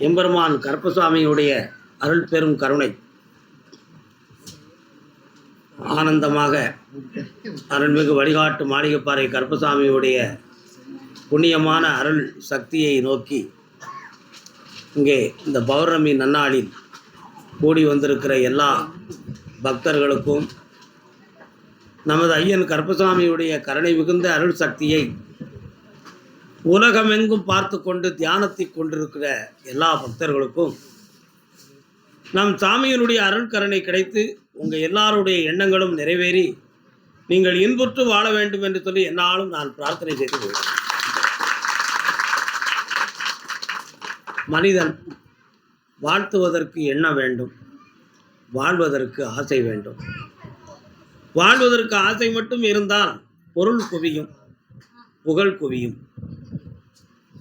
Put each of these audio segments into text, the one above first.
எம்பெருமான் கருப்பசாமியுடைய அருள் பெரும் கருணை. ஆனந்தமாக அருள்மிகு வழிகாட்டு மாளிகைப்பாறை கருப்பசாமியுடைய புண்ணியமான அருள் சக்தியை நோக்கி இங்கே இந்த பௌர்ணமி நன்னாளில் கூடி வந்திருக்கிற எல்லா பக்தர்களுக்கும் நமது ஐயன் கருப்பசாமியுடைய கருணை மிகுந்த அருள் சக்தியை உலகமெங்கும் பார்த்து கொண்டு தியானத்தை கொண்டிருக்கிற எல்லா பக்தர்களுக்கும் நம் சாமியினுடைய அருட்கருணை கிடைத்து உங்கள் எல்லாருடைய எண்ணங்களும் நிறைவேறி நீங்கள் இன்புற்று வாழ வேண்டும் என்று சொல்லி என்னாலும் நான் பிரார்த்தனை செய்து கொள்கிறேன். மனிதன் வாழ்த்துவதற்கு எண்ண வேண்டும்? வாழ்வதற்கு ஆசை வேண்டும். வாழ்வதற்கு ஆசை மட்டும் இருந்தால் பொருள் குவியும் புகழ் குவியும்.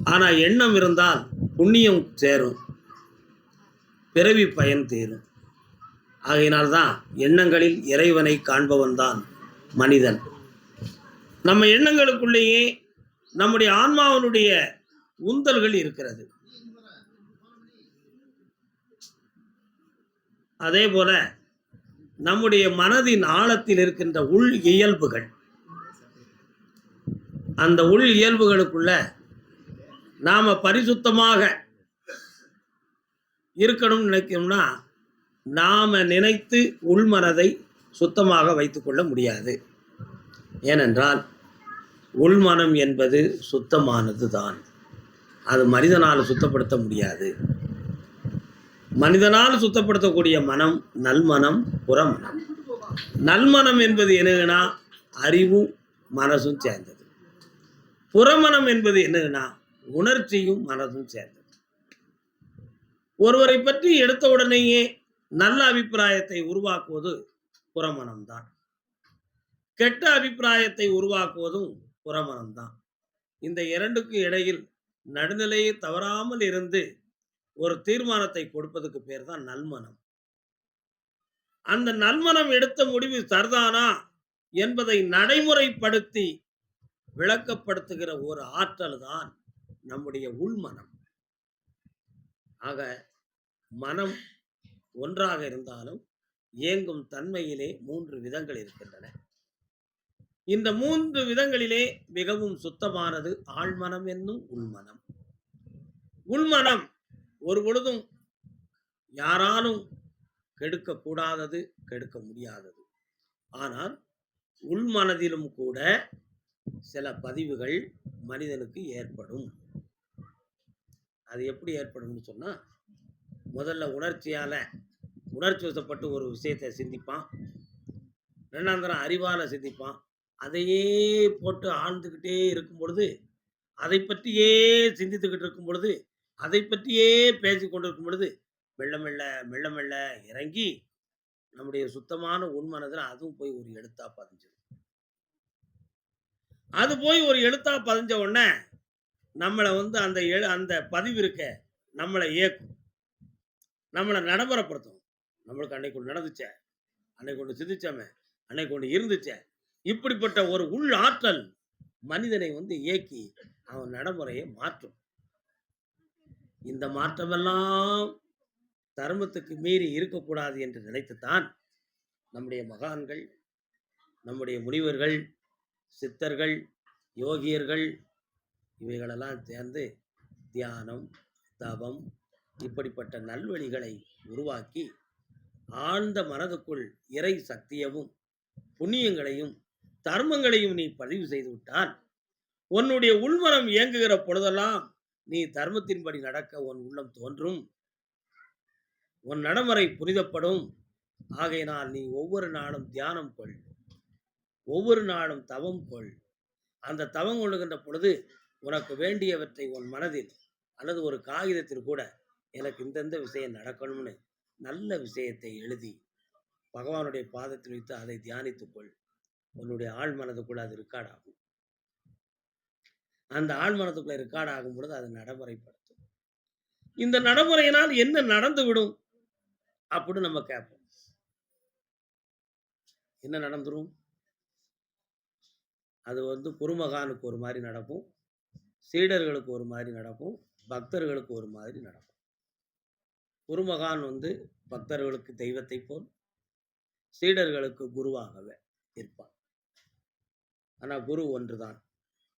ஆனால் எண்ணம் இருந்தால் புண்ணியம் சேரும். பிறவி பயன் தீரும். ஆகையினால்தான் எண்ணங்களில் இறைவனை காண்பவன் தான் மனிதன். நம்ம எண்ணங்களுக்குள்ளேயே நம்முடைய ஆன்மாவினுடைய உந்தல்கள் இருக்கிறது. அதே போல நம்முடைய மனதின் ஆழத்தில் இருக்கின்ற உள் இயல்புகள். அந்த உள் இயல்புகளுக்குள்ள நாம் பரிசுத்தமாக இருக்கணும்னு நினைக்கணும்னா நாம் நினைத்து உள்மனதை சுத்தமாக வைத்துக்கொள்ள முடியாது. ஏனென்றால் உள்மனம் என்பது சுத்தமானது தான் அது மனிதனால் சுத்தப்படுத்த முடியாது. மனிதனால் சுத்தப்படுத்தக்கூடிய மனம் நல்மனம் புறமனம். நல்மனம் என்பது என்னன்னா அறிவும் மனசும் சேர்ந்தது. புறமனம் என்பது என்னதுன்னா உணர்ச்சியும் மனதும் சேர்ந்தது. ஒருவரை பற்றி எடுத்த உடனேயே நல்ல அபிப்பிராயத்தை உருவாக்குவது புறமனம்தான். கெட்ட அபிப்பிராயத்தை உருவாக்குவதும் புறமனம்தான். இந்த இரண்டுக்கும் இடையில் நடுநிலையை தவறாமல் இருந்து ஒரு தீர்மானத்தை கொடுப்பதுக்கு பேர் தான் நல்மனம். அந்த நல்மனம் எடுத்த முடிவு சரிதானா என்பதை நடைமுறைப்படுத்தி விளக்கப்படுத்துகிற ஒரு ஆற்றல் தான் நம்முடைய உள்மனம் ஆக மனம் ஒன்றாக இருந்தாலும் இயங்கும் தன்மையிலே மூன்று விதங்கள் இருக்கின்றன. இந்த மூன்று விதங்களிலே மிகவும் சுத்தமானது ஆழ்மனம் என்னும் உள்மனம் உள்மனம் ஒரு பொழுதும் யாராலும் கெடுக்கக்கூடாதது கெடுக்க முடியாதது. ஆனால் உள்மனதிலும் கூட சில பதிவுகள் மனிதனுக்கு ஏற்படும். அது எப்படி ஏற்படும்னு சொன்னால் முதல்ல உணர்ச்சியால் உணர்ச்சி வசப்பட்டு ஒரு விஷயத்தை சிந்திப்பான். ரெண்டாந்தரம் அறிவால் சிந்திப்பான். அதையே போட்டு ஆழ்ந்துக்கிட்டே இருக்கும் பொழுது அதை பற்றியே சிந்தித்துக்கிட்டு இருக்கும் பொழுது அதை பற்றியே பேசி கொண்டிருக்கும் பொழுது மெல்ல மெல்ல மெல்ல மெல்ல இறங்கி நம்முடைய சுத்தமான உண்மனதில் அதுவும் போய் ஒரு எழுத்தா பதிஞ்சது அது போய் ஒரு எழுத்தா பதிஞ்ச உடனே நம்மளை வந்து அந்த எழு அந்த பதிவு இருக்க நம்மளை இயக்கும். நம்மளை நடைமுறைப்படுத்தும். நம்மளுக்கு அன்னைக்கு ஒன்று நடந்துச்சே? அன்னைக்கு ஒன்று சிந்திச்சோமே? அன்னைக்கு ஒன்று இருந்துச்சே? இப்படிப்பட்ட ஒரு உள் ஆற்றல் மனிதனை வந்து இயக்கி அவன் நடைமுறையை மாற்றும். இந்த மாற்றமெல்லாம் தர்மத்துக்கு மீறி இருக்கக்கூடாது என்று நினைத்துத்தான் நம்முடைய மகான்கள் நம்முடைய முனிவர்கள் சித்தர்கள் யோகியர்கள் இவைகளெல்லாம் சேர்ந்து தியானம் தவம் இப்படிப்பட்ட நல்வழிகளை உருவாக்கி ஆழ்ந்த மனதுக்குள் இறை சக்தியவும் புண்ணியங்களையும் தர்மங்களையும் நீ பதிவு செய்து விட்டால் உன்னுடைய உள்மனம் இயங்குகிற பொழுதெல்லாம் நீ தர்மத்தின்படி நடக்க உன் உள்ளம் தோன்றும். உன் நடைமுறை புனிதப்படும். ஆகையினால் நீ ஒவ்வொரு நாளும் தியானம் கொள். ஒவ்வொரு நாளும் தவம் கொள். அந்த தவம் கொள்ளுகின்ற பொழுது உனக்கு வேண்டியவற்றை உன் மனதில் அல்லது ஒரு காகிதத்தில் கூட எனக்கு இந்தந்த விஷயம் நடக்கணும்னு நல்ல விஷயத்தை எழுதி பகவானுடைய பாதத்தில் வைத்து அதை தியானித்துக்கொள் உன்னுடைய ஆழ் மனதுக்குள்ள அது ரெக்கார்ட் ஆகும். அந்த ஆள் மனதுக்குள்ள ரெக்கார்ட் ஆகும் பொழுது அதை நடைமுறைப்படுத்தும். இந்த நடைமுறையினால் என்ன நடந்து விடும் அப்படின்னு நம்ம கேட்போம். என்ன நடந்துரும்? அது வந்து குருமகானுக்கு ஒரு மாதிரி நடக்கும். சீடர்களுக்கு ஒரு மாதிரி நடக்கும் பக்தர்களுக்கு ஒரு மாதிரி நடக்கும். குருமகான் வந்து பக்தர்களுக்கு தெய்வத்தை போல் சீடர்களுக்கு குருவாகவே இருப்பான் ஆனால் குரு ஒன்றுதான்.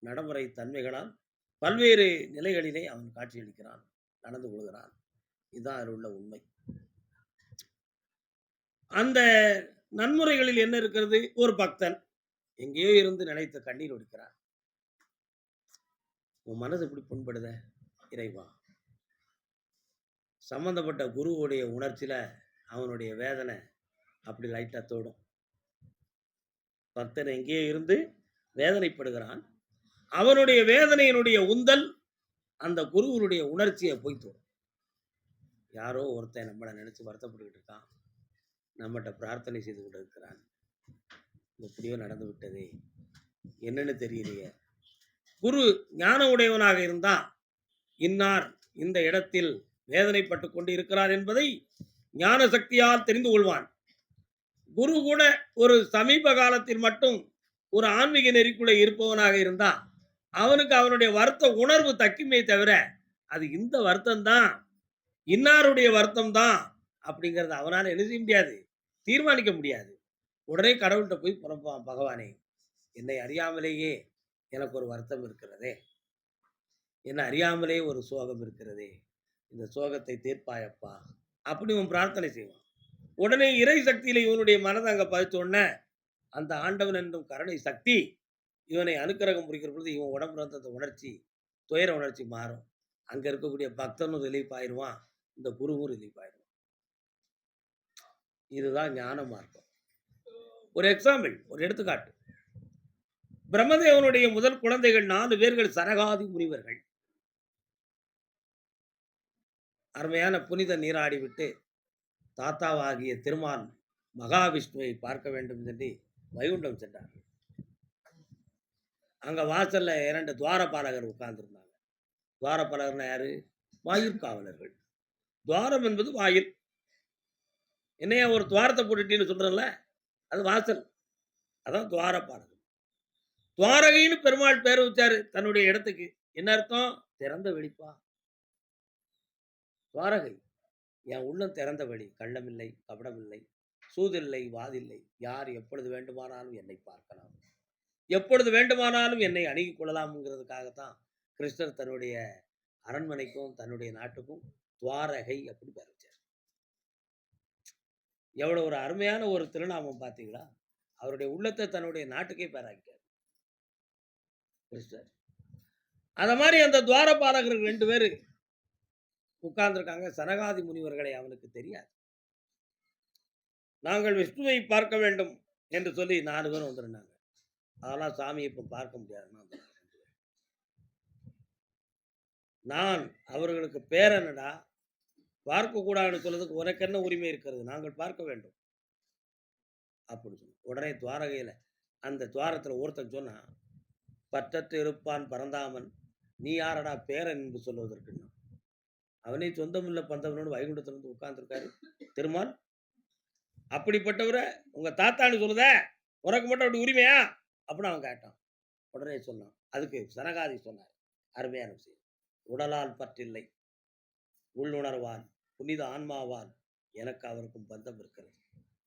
நடைமுறை தன்மைகளால் பல்வேறு நிலைகளிலே அவன் காட்சியளிக்கிறான் நடந்து கொள்கிறான். இதுதான் அதில் உள்ள உண்மை. அந்த நன்முறைகளில் என்ன இருக்கிறது? ஒரு பக்தன். எங்கேயோ இருந்து நினைத்து கண்ணீர் ஒடுக்கிறான். உன் மனது இப்படி புண்படுத? இறைவா. சம்பந்தப்பட்ட குருவுடைய உணர்ச்சியில அவனுடைய வேதனை அப்படி லைட்டா தோடும். பக்தன் எங்கேயோ இருந்து வேதனைப்படுகிறான்? அவனுடைய வேதனையினுடைய உந்தல் அந்த குருவனுடைய உணர்ச்சியை போய் தோடும். யாரோ ஒருத்தன் நம்மளை நினைச்சு வருத்தப்பட்டுக்கிட்டு இருக்கான். நம்மகிட்ட பிரார்த்தனை செய்து கொண்டு இருக்கிறான் எப்படியோ நடந்து விட்டதே. என்னன்னு தெரியலையே. குரு ஞான உடையவனாக இருந்தான் இன்னார் இந்த இடத்தில் வேதனைப்பட்டு கொண்டு இருக்கிறார் என்பதை ஞான சக்தியால் தெரிந்து கொள்வான். குரு கூட ஒரு சமீப காலத்தில் மட்டும் ஒரு ஆன்மீக நெறிக்குள்ள இருப்பவனாக இருந்தான் அவனுக்கு அவனுடைய வருத்த உணர்வு தக்குமே தவிர அது இந்த வருத்தம் தான் இன்னாருடைய வருத்தம் தான் அப்படிங்கிறத அவனால் என்ன செய்ய முடியாது தீர்மானிக்க முடியாது. உடனே கடவுள்கிட்ட போய் புறப்பான் பகவானே என்னை அறியாமலேயே எனக்கு ஒரு வருத்தம் இருக்கிறதே? என்ன அறியாமலே ஒரு சோகம் இருக்கிறதே? இந்த சோகத்தை தீர்ப்பாயப்பா. அப்படி இவன் பிரார்த்தனை செய்வான். உடனே இறை சக்தியில இவனுடைய மனதை அங்க பதிச்ச உடனே அந்த ஆண்டவன் என்றும் கருணை சக்தி இவனை அனுக்கிரகம் புரிக்கிற பொழுது இவன் உடம்புல இருந்த அந்த உணர்ச்சி துயர உணர்ச்சி மாறும். அங்க இருக்கக்கூடிய பக்தனும் ரிலீஃப் ஆயிடுவான் இந்த குருவும் ரிலீஃப் ஆயிடுவான் இதுதான் ஞான மார்க்கம். ஒரு எக்ஸாம்பிள் ஒரு எடுத்துக்காட்டு. பிரம்மதேவனுடைய முதல் குழந்தைகள் நாலு பேர்கள் சரகாதி முனிவர்கள். அருமையான புனித நீராடி விட்டு தாத்தாவாகிய திருமான் மகாவிஷ்ணுவை பார்க்க வேண்டும் என்று வைகுண்டம் சென்றார்கள். அங்க வாசல்ல இரண்டு துவாரபாலகர் உட்கார்ந்துருந்தாங்க. துவாரபாலகர்னா யாரு? வாயிற்காவலர்கள் துவாரம் என்பது வாயில். என்னையா ஒரு துவாரத்தை போட்டுட்டீன்னு சொல்றேன்ல? அது வாசல். அதான் துவாரபாலகர். துவாரகைன்னு பெருமாள் பேர் வச்சாரு தன்னுடைய இடத்துக்கு. என்ன அர்த்தம்? திறந்த வெளிப்பா. துவாரகை என் உள்ளம் திறந்த வழி கள்ளமில்லை கபடமில்லை சூதில்லை வாதில்லை யார் எப்பொழுது வேண்டுமானாலும் என்னை பார்க்கலாம். எப்பொழுது வேண்டுமானாலும் என்னை அணுகிக் கொள்ளலாம்ங்கிறதுக்காகத்தான் கிருஷ்ணர் தன்னுடைய அரண்மனைக்கும் தன்னுடைய நாட்டுக்கும் துவாரகை அப்படி பேர் வச்சார். எவ்வளவு ஒரு அருமையான ஒரு திருநாமம் பார்த்தீங்களா? அவருடைய உள்ளத்தை தன்னுடைய நாட்டுக்கே பேராக்கி கிருஷ்ணர் அந்த மாதிரி அந்த துவாரபாலகர்கள் ரெண்டு பேரு உட்கார்ந்துருக்காங்க. சனகாதி முனிவர்களை அவனுக்கு தெரியாது. நாங்கள் விஷ்ணுவை பார்க்க வேண்டும் என்று சொல்லி நாலு பேரும் வந்துருந்தாங்க. அதெல்லாம் சாமியை இப்போ பார்க்க முடியாதுன்னா நான் அவர்களுக்கு பேரனடா என்னடா? பார்க்கக்கூடாதுன்னு சொல்றதுக்கு உனக்கு என்ன உரிமை இருக்கிறது? நாங்கள் பார்க்க வேண்டும். அப்படின்னு சொன்ன உடனே துவாரகையில் அந்த துவாரத்தில் ஒருத்தன் சொன்னான் பற்றத்து இருப்பான் பரந்தாமன். நீ யாரடா பேரன் என்று சொல்வதற்கு அவனே சொந்தமில்ல பந்தவனோடு வைகுண்டத்துல வந்து உட்கார்ந்துருக்காரு. திருமால் அப்படிப்பட்டவரை உங்க தாத்தான்னு சொல்லுத உனக்கு மட்டும் அப்படி உரிமையா? அப்படின்னு அவன் கேட்டான். உடனே சொன்னான். அதுக்கு சனகாதி சொன்னார். அருமையான விஷயம். உடலால் பற்றில்லை. உள்ளுணர்வால் புனித ஆன்மாவால் எனக்கு அவருக்கும் பந்தம் இருக்கிறது.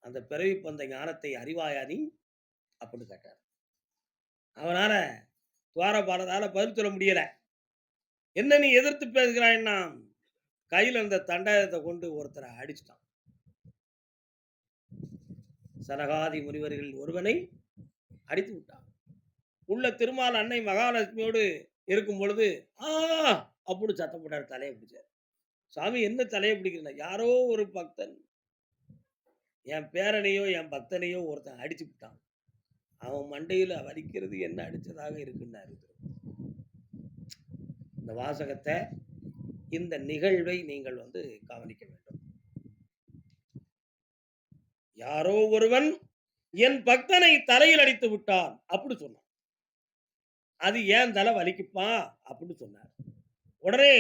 அந்த பிறவி பந்த ஞானத்தை அறிவாயா நீ? அப்படின்னு கேட்டார். அவனால துவாரபாலதால பதில் சொல்ல முடியல. என்ன நீ எதிர்த்து பேசுகிறாய்னா கையில் இருந்த தண்டகத்தை கொண்டு ஒருத்தரை அடிச்சிட்டான். சரகாதி முனிவர்கள் ஒருவனை அடித்து விட்டான். உள்ள திருமால் அன்னை மகாலட்சுமியோடு இருக்கும் பொழுது ஆ அப்படி சத்தம் போட்டார் தலையை பிடிச்சார். சாமி என்ன தலையை பிடிக்கிறேன் யாரோ ஒரு பக்தன். என் பேரனையோ என் பக்தனையோ ஒருத்தன் அடிச்சு விட்டான். அவன் மண்டையில் வலிக்கிறது என்ன அடிச்சதாக இருக்குன்னாரு இந்த வாசகத்தை இந்த நிகழ்வை நீங்கள் வந்து கவனிக்க வேண்டும். யாரோ ஒருவன் என் பக்தனை தலையில் அடித்து விட்டான் அப்படி சொன்னான். அது ஏன் தலை வலிக்குப்பா அப்படின்னு சொன்னார். உடனே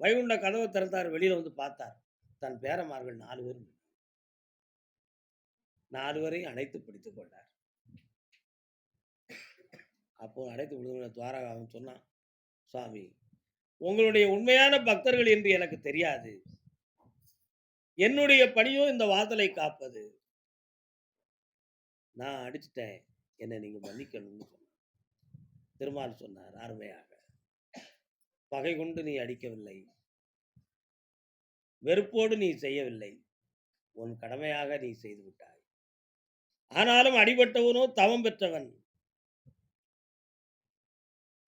வைகுண்ட கதவை திறந்தார் வெளியில வந்து பார்த்தார். தன் பேரமார்கள் நாலு பேரும். நாலு பேரையும் அணைத்து பிடித்துக் கொண்டார். அப்போது அடைத்து விடுங்க துவாரகா சொன்னான் சுவாமி உங்களுடைய உண்மையான பக்தர்கள் என்று எனக்கு தெரியாது. என்னுடைய பணியும் இந்த வாசலை காப்பது. நான் அடிச்சிட்டேன். என்னை நீங்க மன்னிக்கணும்னு சொன்னார் திருமால் சொன்னார் அருமையாக. பகை கொண்டு நீ அடிக்கவில்லை. வெறுப்போடு நீ செய்யவில்லை. உன் கடமையாக நீ செய்து விட்டாய். ஆனாலும் அடிபட்டவனோ தவம் பெற்றவன்.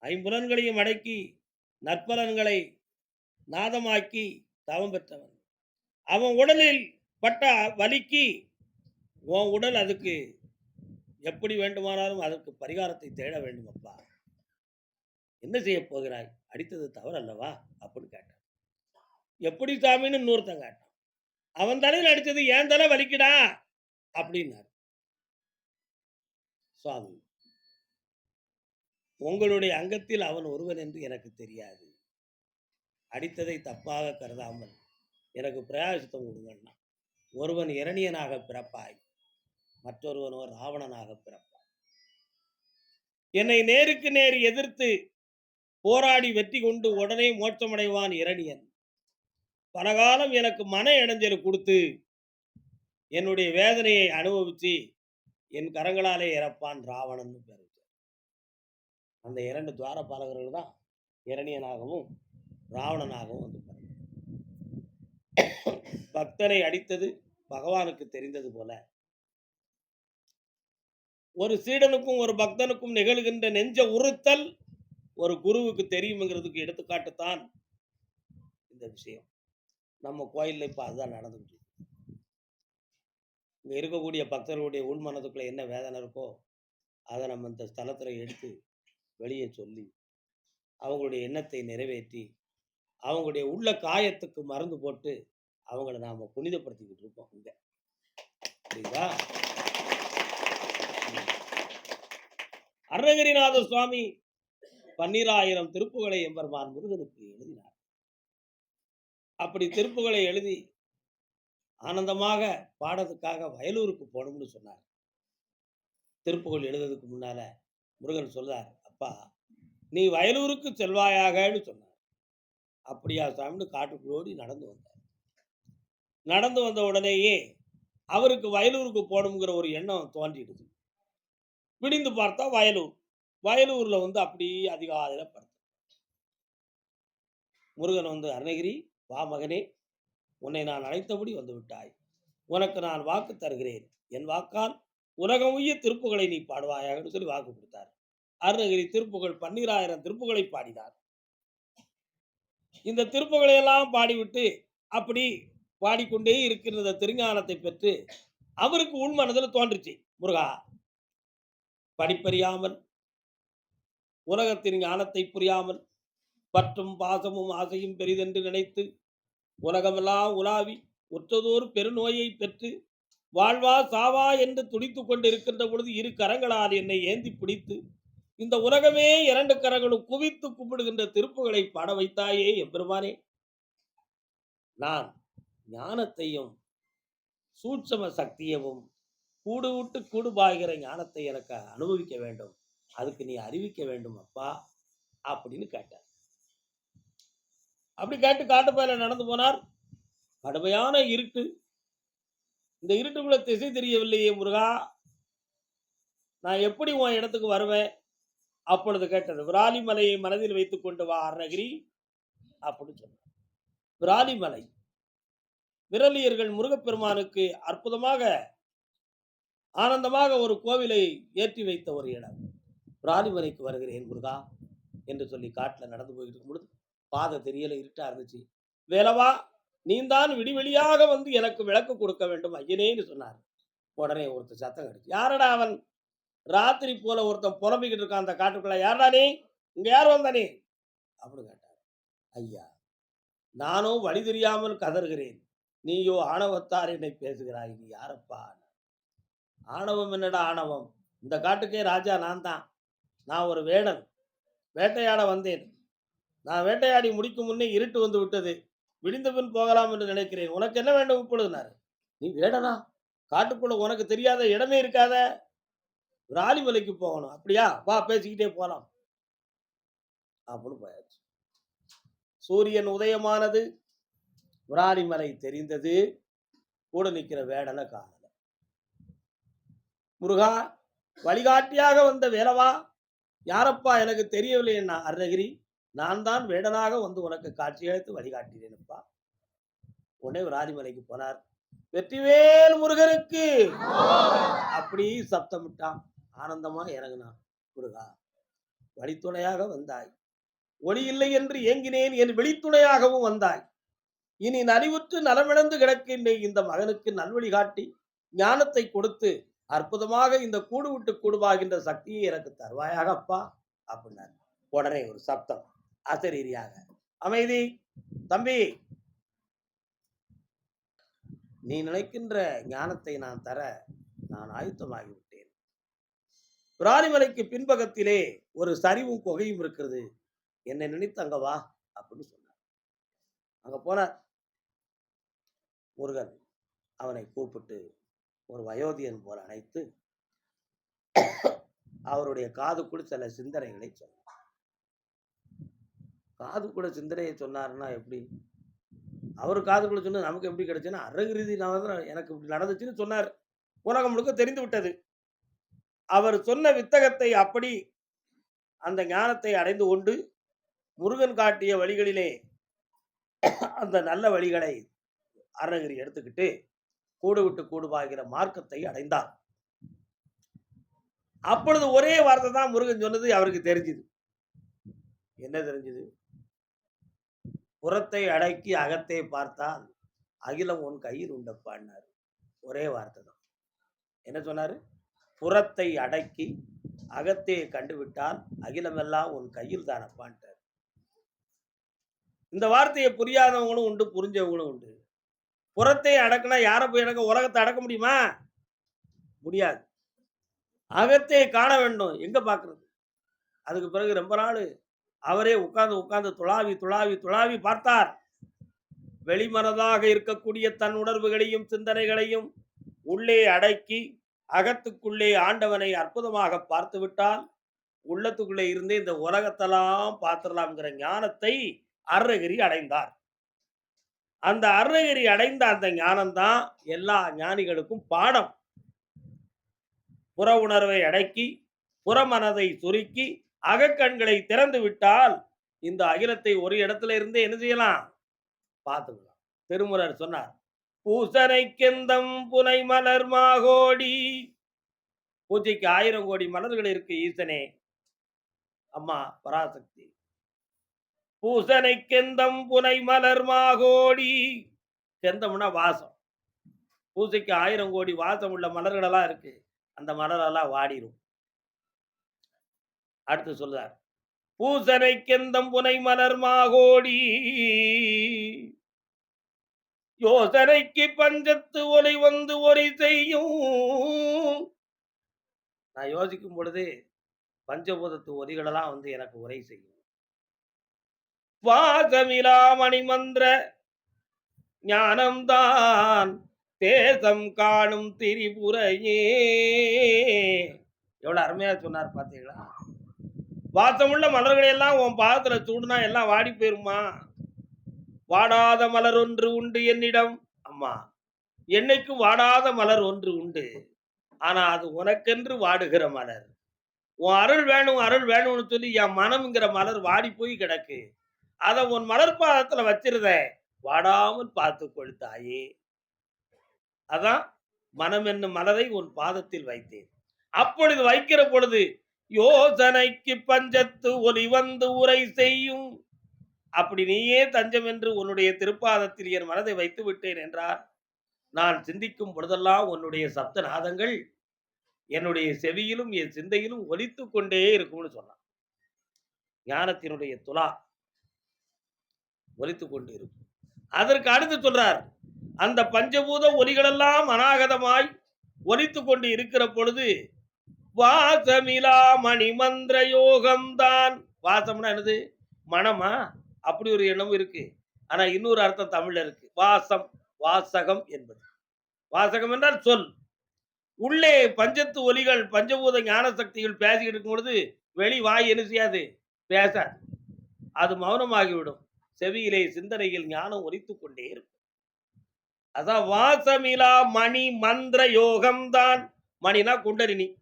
ஐம்புலன்களையும் அடக்கி நற்பலன்களை நாதமாக்கி தவம் பெற்றவன். அவன் உடலில் பட்ட வலிக்கு உன் உடல் அதுக்கு எப்படி வேண்டுமானாலும் அதற்கு பரிகாரத்தை தேட வேண்டும் அப்பா என்ன செய்ய போகிறாய்? அடித்தது தவறு அல்லவா அப்படின்னு கேட்டான். எப்படி சாமின்னு இன்னொருத்தன் கேட்டான். அவன் தலையில் அடித்தது ஏன் தலை வலிக்குடா? அப்படின்னாரு. சுவாமி உங்களுடைய அங்கத்தில் அவன் ஒருவன் என்று எனக்கு தெரியாது. அடித்ததை தப்பாக கருதாமல் எனக்கு பிரயாசித்தம் கொடுங்கண்ணா. ஒருவன் இரணியனாக பிறப்பாய் மற்றொருவனோ ராவணனாக பிறப்பாய். என்னை நேருக்கு நேர் எதிர்த்து போராடி வெற்றி கொண்டு உடனே மோட்சமடைவான் இரணியன். பலகாலம் எனக்கு மன இடைஞ்சல் கொடுத்து என்னுடைய வேதனையை அனுபவித்து என் கரங்களாலே இறப்பான் ராவணன் பேர் அந்த இரண்டு துவாரபாலகர்கள் தான் இரணியனாகவும் ராவணனாகவும் வந்து பிறந்தார். பக்தனை அடித்தது பகவானுக்கு தெரிந்தது போல. ஒரு சீடனுக்கும் ஒரு பக்தனுக்கும் நிகழ்கின்ற நெஞ்ச உறுத்தல் ஒரு குருவுக்கு தெரியுங்கிறதுக்கு எடுத்துக்காட்டுத்தான் இந்த விஷயம். நம்ம கோயிலில் இப்போ அதுதான் நடந்துட்டு இங்கே இருக்கக்கூடிய பக்தர்களுடைய உள்மனதுக்குள்ள என்ன வேதனை இருக்கோ அதை நம்ம இந்த ஸ்தலத்தில் எடுத்து வெளியே சொல்லி அவங்களுடைய எண்ணத்தை நிறைவேற்றி அவங்களுடைய உள்ள காயத்துக்கு மருந்து போட்டு அவங்கள நாம புனிதப்படுத்திக்கிட்டு இருக்கோம் இங்க. புரியுதா? அருணகிரிநாத சுவாமி பன்னிராயிரம் திருப்புகளை எம்பெருமான் முருகனுக்கு எழுதினார். அப்படி திருப்புகளை எழுதி ஆனந்தமாக பாடத்துக்காக வயலூருக்கு போகணும்னு சொன்னார். திருப்புகள் எழுதுறதுக்கு முன்னால முருகன் சொல்றார் அப்பா நீ வயலூருக்கு செல்வாயாகன்னு சொன்னார். அப்படியா சாமின்னு காட்டுக்குள்ளோடி நடந்து வந்தார். நடந்து வந்த உடனேயே அவருக்கு வயலூருக்கு போகணுங்கிற ஒரு எண்ணம் தோன்றிடுது. விடிந்து பார்த்தா வயலூர். வயலூர்ல வந்து அப்படியே அதிகாலையில் படுத்து. முருகன் வந்து அருணகிரி வா மகனே. உன்னை நான் அழைத்தபடி வந்து விட்டாய். உனக்கு நான் வாக்கு தருகிறேன். என் வாக்கால் உலகம் உய்ய திருப்புகளை நீ பாடுவாயாகன்னு சொல்லி வாக்கு கொடுத்தார். அருணகிரி திருப்புகள் பன்னிராயிரம் திருப்புகளை பாடினார். இந்த திருப்புகளை எல்லாம் பாடிவிட்டு அப்படி பாடிக்கொண்டே இருக்கின்ற திருஞானத்தை பெற்று அவருக்கு உள்மனதில் தோன்றுச்சு முருகா. படிப்பறியாமல் உலகத்தின் ஞானத்தை புரியாமல் பற்றும் பாசமும் ஆசையும் பெரிதென்று நினைத்து உலகமெல்லாம் உலாவி உற்றதோர் பெருநோயை பெற்று வாழ்வா சாவா என்று துடித்துக் கொண்டிருக்கின்ற பொழுது இரு கரங்களால் என்னை ஏந்தி பிடித்து இந்த உலகமே இரண்டு கரங்களும் குவித்து கும்பிடுகின்ற திருப்புகளை பாட வைத்தாயே எம்பெருமானே. நான் ஞானத்தையும் சூட்சம சக்தியவும் கூடு விட்டு கூடுபாகிற ஞானத்தை எனக்கு அனுபவிக்க வேண்டும். அதுக்கு நீ அறிவிக்க வேண்டும் அப்பா அப்படின்னு கேட்டார். அப்படி கேட்டு காட்டுப்பாயில நடந்து போனார். கடுமையான இருட்டு. இந்த இருட்டுக்குள்ள திசை தெரியவில்லையே முருகா. நான் எப்படி உன் இடத்துக்கு வருவேன்? அப்பொழுது கேட்டது விராலிமலையை மனதில் வைத்துக் கொண்டு வா அருணகிரி அப்படின்னு சொன்னார். விராலிமலை. விரலியர்கள் முருகப்பெருமானுக்கு அற்புதமாக ஆனந்தமாக ஒரு கோவிலை ஏற்றி வைத்த ஒரு இடம். விராலிமலைக்கு வருகிறேன் முருகா என்று சொல்லி காட்டில் நடந்து போயிட்டு இருக்கும் பொழுது பாதை தெரியல இருட்டா இருந்துச்சு. வேலவா நீந்தான் விடிவெளியாக வந்து எனக்கு விளக்கு கொடுக்க வேண்டும் ஐயனேன்னு சொன்னார். உடனே ஒருத்தர் சத்தம் கிடைச்சு யாரடா அவன்? ராத்திரி போல ஒருத்தன் புலம்பிக்கிட்டு இருக்கான் அந்த காட்டுக்குள்ள. யாரா நீ? இங்க யார் நீ? அப்படின்னு கேட்டார். ஐயா நானும் வழி தெரியாமல் கதறுகிறேன். நீயோ ஆணவத்தார் என்னை பேசுகிறாய் நீ யாரப்பா? ஆணவம் என்னடா ஆணவம்? இந்த காட்டுக்கே ராஜா நான் தான். நான் ஒரு வேடன் வேட்டையாட வந்தேன். நான் வேட்டையாடி முடிக்கும் முன்னே இருட்டு வந்து விட்டது. விடிந்த பின் போகலாம் என்று நினைக்கிறேன். உனக்கு என்ன வேண்டும்? இப்பொழுதுனாரு நீ வேடனா? காட்டுக்குள்ள உனக்கு தெரியாத இடமே இருக்காத. ராலிமலைக்கு போகணும். அப்படியா? வா பேசிக்கிட்டே போலாம். அப்படின்னு போயாச்சு. சூரியன் உதயமானது விராலிமலை தெரிந்தது. கூட நிக்கிற வேடனை காணல. முருகா வழிகாட்டியாக வந்த வேலவா? யாரப்பா எனக்கு தெரியவில்லை என்ன அருணகிரி? நான் தான் வேடனாக வந்து உனக்கு காட்சியளித்து வழிகாட்டினேன்ப்பா. உடனே ராதிமலைக்கு போனார். வெற்றிவேல் முருகனுக்கு! அப்படி சப்தமிட்டான். ஆனந்தமா இறங்கினான் முருகா. வழித்துணையாக வந்தாய். ஒளி இல்லை என்று ஏங்கினேன் என் வெளித்துணையாகவும் வந்தாய். இனி நலிவுற்று நலமிழந்து கிடக்கின்ற இந்த மகனுக்கு நல்வழி காட்டி ஞானத்தை கொடுத்து அற்புதமாக இந்த கூடு விட்டு கூடுவாகின்ற சக்தியை எனக்கு தருவாயாக அப்பா அப்படின்னார். உடனே ஒரு சப்தம் அசரீரியாக அமைதி தம்பி! நீ நினைக்கின்ற ஞானத்தை நான் தர நான் ஆயுத்தமாகிவிட்டேன் விராலிமலைக்கு பிராணிமலைக்கு ஒரு சரிவும் குகையும் இருக்கிறது. என்னை நினைத்து அங்க வா அப்படின்னு சொன்னார். அங்க போனார் முருகன் அவனை கூப்பிட்டு ஒரு வயோதியன் போல அழைத்து அவருடைய காதுக்குள் சில சிந்தனைகளை சொன்னார். காது கூட சிந்தனையை சொன்னாருன்னா எப்படி? அவர் காதுக்குள்ள சொன்னது நமக்கு எப்படி கிடைச்சுன்னா அறகிருதி எனக்கு இப்படி நடந்துச்சுன்னு சொன்னார். உலகம் முழுக்க தெரிந்து விட்டது. அவர் சொன்ன வித்தகத்தை அப்படி அந்த ஞானத்தை அடைந்து கொண்டு முருகன் காட்டிய வழிகளிலே அந்த நல்ல வழிகளை அருணகிரி எடுத்துக்கிட்டு கூடு விட்டு கூடுவாகிற மார்க்கத்தை அடைந்தார். அப்பொழுது ஒரே வார்த்தை தான் முருகன் சொன்னது அவருக்கு தெரிஞ்சுது. என்ன தெரிஞ்சது? புறத்தை அடக்கி அகத்தை பார்த்தால் அகிலம் உன் கையில் உண்டப்பான்னாரு. ஒரே வார்த்தை தான். என்ன சொன்னாரு? புறத்தை அடக்கி அகத்தையே கண்டுவிட்டால் அகிலமெல்லாம் உன் கையில் தான் அப்பான்ட்டார். இந்த வார்த்தையை புரியாதவங்களும் உண்டு புரிஞ்சவங்களும் உண்டு. புறத்தை அடக்குனா யாரை போய் அடக்க உலகத்தை அடக்க முடியுமா? முடியாது. அகத்தை காண வேண்டும் எங்க பார்க்கறது? அதுக்கு பிறகு ரொம்ப நாள் அவரே உட்கார்ந்து உட்கார்ந்து துளாவி துளாவி துளாவி பார்த்தார். வெளிமனதாக இருக்கக்கூடிய தன் உணர்வுகளையும் சிந்தனைகளையும் உள்ளே அடக்கி அகத்துக்குள்ளே ஆண்டவனை அற்புதமாக பார்த்து விட்டால் உள்ளத்துக்குள்ளே இருந்து இந்த உலகத்தெல்லாம் பார்த்துடலாம்ங்கிற ஞானத்தை அருணகிரி அடைந்தார். அந்த அருணகிரி அடைந்த அந்த ஞானம்தான் எல்லா ஞானிகளுக்கும் பாடம். புற உணர்வை அடக்கி புறமனதை சுருக்கி அகக்கண்களை திறந்து விட்டால் இந்த அகிலத்தை ஒரு இடத்துல இருந்தே என்ன செய்யலாம்? பார்த்துக்கலாம். திருமுறர் சொன்னார் பூசனை கெந்தம் புனை மலர் மாகோடி. பூஜைக்கு ஆயிரம் கோடி மலர்கள் இருக்கு ஈசனே. அம்மா பராசக்தி. பூசனை கெந்தம் புனை மலர் மாகோடி. கெந்தம்னா வாசம். பூசைக்கு ஆயிரம் கோடி வாசம் உள்ள மலர்களெல்லாம் இருக்கு. அந்த மலரெல்லாம் வாடிடும் அடுத்து சொல்றார். பூசனை கெந்தம் புனை மலர் மாகோடி. யோசனைக்கு பஞ்சத்து ஒளி வந்து ஒளி செய்யும். நான் யோசிக்கும் பொழுது பஞ்சபூதத்து ஒலிகளெல்லாம் வந்து எனக்கு உரை செய்யும். வாசமிலா மணிமந்திர ஞானம்தான் தேசம் காணும் திரிபுரையே. எவ்வளவு அருமையா சொன்னார் பாத்தீங்களா வாசமுள்ள மலர்களை எல்லாம் உன் பாதத்துல சூடுனா எல்லாம் வாடி போயிருமா வாடாத மலர் ஒன்று உண்டு என்னிடம். அம்மா என்னைக்கு வாடாத மலர் ஒன்று உண்டு. ஆனா அது உனக்கென்று வாடுகிற மலர். உன் அருள் வேணும் அருள் வேணும்னு சொல்லி என் மனம்ங்கிற மலர் வாடி போய் கிடக்கு. அதை உன் மலர் பாதத்துல வச்சிருத வாடாமல் பார்த்து கொடுத்தாயே அதான் மனம் என்னும் மலரை உன் பாதத்தில் வைத்தேன். அப்பொழுது வைக்கிற பொழுது யோசனைக்கு பஞ்சத்து ஒலி வந்து உரை செய்யும். அப்படி நீயே தஞ்சம் என்று உன்னுடைய திருப்பாதத்தில் என் மனதை வைத்து விட்டேன் என்றார். நான் சிந்திக்கும் பொழுதெல்லாம் உன்னுடைய சப்த நாதங்கள் என்னுடைய செவியிலும் என் சிந்தையிலும் ஒலித்து கொண்டே இருக்கும்னு சொன்னான். ஞானத்தினுடைய துலா ஒலித்து கொண்டு இருக்கும். அதற்கு அடுத்து சொல்றார் அந்த பஞ்சபூத ஒலிகளெல்லாம் அநாகதமாய் ஒலித்து கொண்டு இருக்கிற பொழுது வாசமிலா மணிமந்திர யோகம்தான். வாசம்னா என்னது? மனமா? அப்படி ஒரு எண்ணமும் இருக்கு. ஆனா இன்னொரு அர்த்தம் தமிழ்ல இருக்கு. வாசம் வாசகம் என்பது. வாசகம் என்றால் சொல். உள்ளே பஞ்சத்து ஒலிகள் பஞ்சபூத ஞான சக்திகள் பேசிக்கிட்டு இருக்கும் பொழுது வெளி வாய் என்ன செய்யாது? பேசாது. அது மௌனமாகிவிடும். செவியிலே சிந்தனையில் ஞானம் ஒலித்து கொண்டே இருக்கும். அதான் வாசமிலா மணி மந்திர யோகம் தான் மணினா குண்டலினி.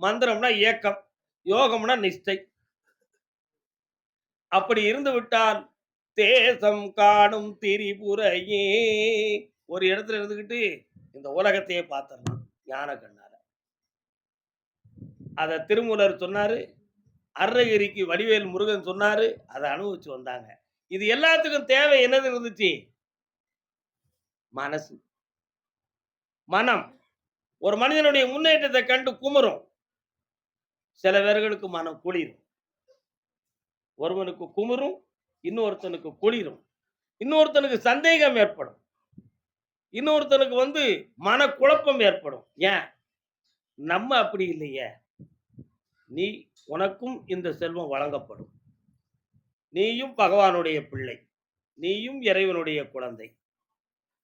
மந்திரம்னா ஏக்கம். யோகம்னா நிஷ்டை. அப்படி இருந்து விட்டால் தேசம் காணும் திரிபுரையே. ஒரு இடத்துல இருந்துக்கிட்டு இந்த உலகத்தையே பார்த்துடலாம் ஞான கண்ணார அதை திருமூலர் சொன்னாரு அருணகிரிக்கு வடிவேல் முருகன் சொன்னாரு அதை அனுபவிச்சு வந்தாங்க. இது எல்லாத்துக்கும் தேவை என்னது இருந்துச்சு? மனசு. மனம். ஒரு மனிதனுடைய முன்னேற்றத்தை கண்டு குமரும் சில பேர்களுக்கு மனம் குளிரும். ஒருவனுக்கு குமரும் இன்னொருத்தனுக்கு குளிரும். இன்னொருத்தனுக்கு சந்தேகம் ஏற்படும். இன்னொருத்தனுக்கு வந்து மனக்குழப்பம் ஏற்படும். ஏன்? நம்ம அப்படி இல்லையே. நீ உனக்கும் இந்த செல்வம் வழங்கப்படும். நீயும் பகவானுடைய பிள்ளை. நீயும் இறைவனுடைய குழந்தை.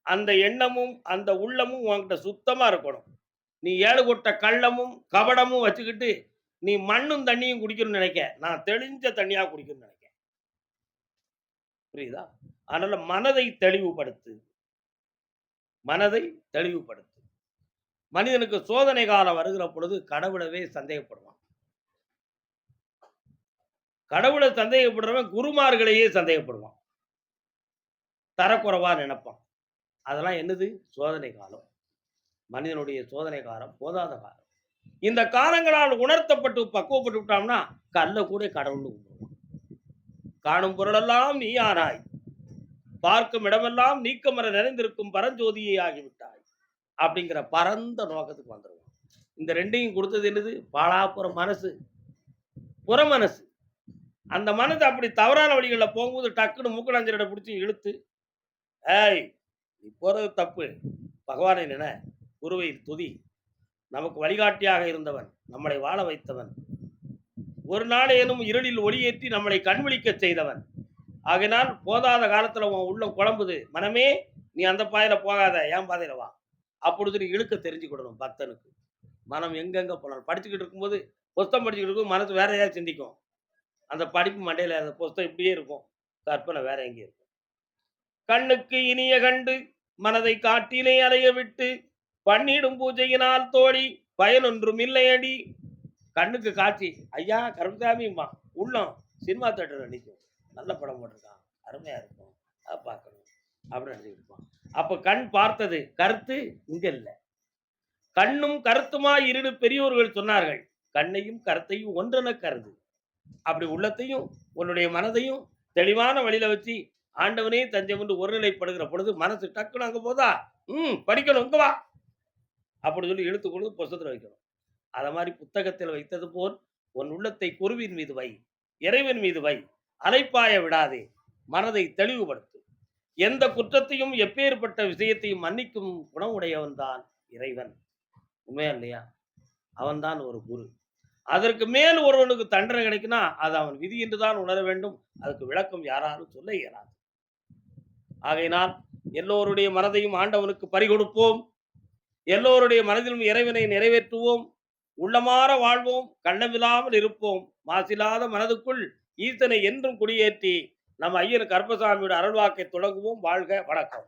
அந்த எண்ணமும் அந்த உள்ளமும் உன்கிட்ட சுத்தமா இருக்கணும். நீ ஏழு கொட்ட கள்ளமும் கபடமும் வச்சுக்கிட்டு நீ மண்ணும் தண்ணியும் குடிக்கணும்னு நினைக்க. நான் தெளிஞ்ச தண்ணியா குடிக்கணும்னு நினைக்க. புரியுதா? அதனால மனதை தெளிவுபடுத்து. மனதை தெளிவுபடுத்து. மனிதனுக்கு சோதனை காலம் வருகிற பொழுது கடவுளவே சந்தேகப்படுவான். கடவுளை சந்தேகப்படுறவன் குருமார்களையே சந்தேகப்படுவான். தரக்குறைவா நினைப்பான். அதெல்லாம் என்னது? சோதனை காலம். மனிதனுடைய சோதனை காலம் போதாத காலம். இந்த காலங்களால் உணர்த்தப்பட்டு பக்குவப்பட்டு விட்டோம்னா கல்ல கூட கடவுள்னு காணும் பொருளெல்லாம் நீ ஆனாய் பார்க்கும் இடமெல்லாம் நீக்கமர நிறைந்திருக்கும் பரஞ்சோதியை ஆகிவிட்டாய். அப்படிங்கிற பரந்த நோக்கத்துக்கு வந்துடுவோம் இந்த ரெண்டையும் கொடுத்தது என்னது? பாலாப்புற மனசு. புற மனசு. அந்த மனது அப்படி தவறான வழிகளில் போகும்போது டக்குன்னு மூக்கடாஞ்சரடை பிடிச்சி இழுத்து ஏய் நீ போறது தப்பு. பகவானை நின குருவை துதி. நமக்கு வழிகாட்டியாக இருந்தவன் நம்மளை வாழ வைத்தவன் ஒரு நாளேனும் இருளில் ஒளியேற்றி நம்மளை கண்விழிக்க செய்தவன். ஆகினால் போதாத காலத்துல உன் உள்ளம் குழம்புது. மனமே நீ அந்த பாதையில போகாத என் பாதையில வா. அப்பொழுது நீ இழுக்க தெரிஞ்சுக்கிடணும் பக்தனுக்கு. மனம் எங்கெங்க போனாலும். படிச்சுக்கிட்டு இருக்கும்போது புஸ்தம் படிச்சுக்கிட்டு இருக்கும் மனசு வேற ஏதாவது சிந்திக்கும். அந்த படிப்பு மண்டையில அந்த புஸ்தகம் இப்படியே இருக்கும். கற்பனை வேற எங்கேயும் இருக்கும் கண்ணுக்கு இனிய கண்டு மனதை காட்டிலே அலைய விட்டு பண்ணிடும் பூஜையினால் தோழி பயனொன்றும் இல்லையடி. கண்ணுக்கு காட்சி. ஐயா கருப்பசாமிம்மா உள்ளம். சினிமா தேட்டரில் நிற்கும் நல்ல படம் போட்டிருக்கான். அருமையாக இருக்கும். அதை பார்க்கணும். அப்படின்னு நினைச்சிட்டு இருப்பான். அப்போ கண் பார்த்தது கருத்து இங்கே இல்லை. கண்ணும் கருத்துமாய் இருடு பெரியோர்கள் சொன்னார்கள். கண்ணையும் கருத்தையும் ஒன்றென கருது. அப்படி உள்ளத்தையும் உன்னுடைய மனதையும் தெளிவான வழியில வச்சு ஆண்டவனே தஞ்சம் என்று ஒருநிலைப்படுகிற பொழுது மனசு டக்குன்னு அங்கே போதா? ம் படிக்கணும் இங்கே வா. அப்படி சொல்லி இழுத்து கொடுத்து புஸ்தகத்தில் வைக்கணும். அதை மாதிரி புத்தகத்தில் வைத்தது போல் உன் உள்ளத்தை குருவின் மீது வை இறைவன் மீது வை அலைப்பாய விடாதே மனதை தெளிவுபடுத்து. எந்த குற்றத்தையும் எப்பேற்பட்ட விஷயத்தையும் மன்னிக்கும் குணமுடையவன் தான் இறைவன். உண்மையா இல்லையா? அவன்தான் ஒரு குரு. அதற்கு மேல் ஒருவனுக்கு தண்டனை கிடைக்குன்னா அது அவன் விதி என்று தான் உணர வேண்டும். அதுக்கு விளக்கம் யாராலும் சொல்ல இயலாது. ஆகையினால் எல்லோருடைய மனதையும் ஆண்டவனுக்கு பறிகொடுப்போம். எல்லோருடைய மனதிலும் இறைவனை நிறைவேற்றுவோம். உள்ளமாற வாழ்வோம் கண்ணமில்லாமல் இருப்போம். மாசில்லாத மனதுக்குள் ஈசனை என்றும் குடியேற்றி நம் ஐயர் கருப்பசாமியோட அருள்வாக்கை தொடங்குவோம். வாழ்க வணக்கம்.